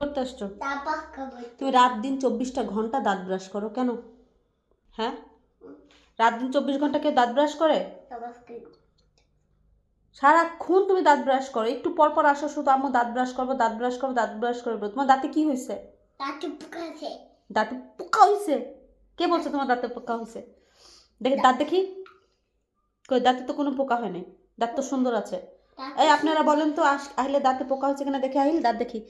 করতে আসছো তুমি রাত দিন চব্বিশটা ঘণ্টা দাঁত ব্রাশ করো কেন? হ্যাঁ? রাত দিন চব্বিশ ঘণ্টা কেউ দাঁত ব্রাশ করে? সারাক্ষণ তুমি দাঁত ব্রাশ করো একটু পর পর আসো শুধু আম্মু দাঁত ব্রাশ করব দাঁত ব্রাশ করব দাঁত ব্রাশ করব। তোমার দাঁতে কি হয়েছে দাঁতে পোকা হয়েছে কে বলছে তোমার দাঁতে পোকা হয়েছে দেখে দাঁত দেখি। কই দাঁতে তো কোনো পোকা হয় নাই। দাঁত তো সুন্দর আছে। এই আপনারা বলেন তো আস- আহিলে দাঁতে পোকা হয়েছে কিনা দেখে আহিল দাঁত দেখি।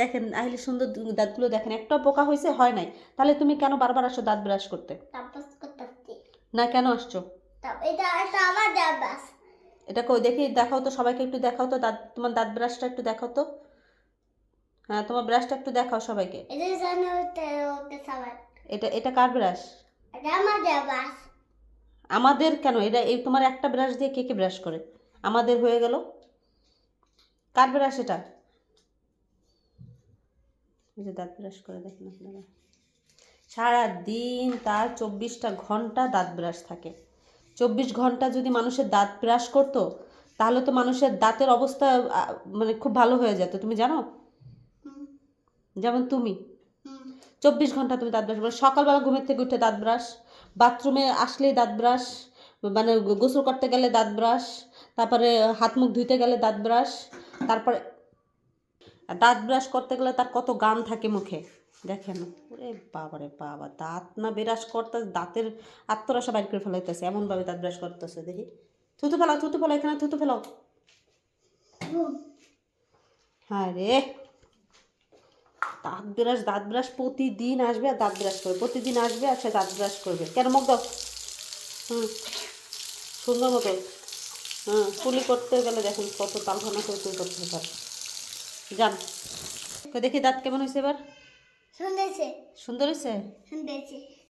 দেখেন আহিলে সুন্দর দাঁতগুলো দেখেন একটা পোকা হয়েছে হয় নাই। তাহলে তুমি কেন বারবার আসো দাঁত ব্রাশ করতে? না কেন আসছো? এটা কই দেখি দেখাও তো সবাইকে একটু দেখাও তো দাঁত তোমার দাঁত ব্রাশটা একটু দেখাও তো। হ্যাঁ তোমার ব্রাশটা একটু দেখাও সবাইকে। এটা এটা কার ব্রাশ। আমাদের কেন? এটা এই তোমার একটা ব্রাশ দিয়ে কে কে ব্রাশ করে? আমাদের হয়ে গেল। কার ব্রাশ এটা? যে দাঁত ব্রাশ করে দেখেন আপনারা। সারা দিন তার চব্বিশটা ঘণ্টা দাঁত ব্রাশ থাকে। চব্বিশ ঘণ্টা যদি মানুষের দাঁত ব্রাশ করতো তাহলে তো মানুষের দাঁতের অবস্থা মানে খুব ভালো হয়ে যেত। তুমি জানো? যেমন তুমি। চব্বিশ ঘণ্টা তুমি দাঁত ব্রাশ করো। সকালবেলা ঘুমের থেকে উঠে দাঁত ব্রাশ বাথরুমে আসলেই দাঁত ব্রাশ মানে গোসল করতে গেলে দাঁত ব্রাশ তারপরে হাত মুখ ধুইতে গেলে দাঁত ব্রাশ তারপরে দাঁত ব্রাশ করতে গেলে তার কত গান থাকে মুখে। দেখেন, ওরে বাবারে বাবা, দাঁত না ব্রাশ করতে, দাঁতের আত্মরসা বাইর করে ফেলাইতেছে, এমনভাবে দাঁত ব্রাশ করতেছে, দেখি। থুতু ফেলাও থুতু ফেলাও, এখানে থুতু ফেলাও। হ্যাঁ রে। দাঁত ব্রাশ দাঁত ব্রাশ প্রতিদিন আসবে আর দাঁত ব্রাশ করবে, প্রতিদিন আসবে আর সে দাঁত ব্রাশ করবে। কেন মুখ দাও হুম, সুন্দর মতো। হ্যাঁ কুলি করতে গেলে দেখুন কত তালখানা করে করতে পারে যান তো দেখি দাঁত কেমন হয়েছে এবার? সুন্দর হয়েছে সুন্দর হয়েছে শুনেছে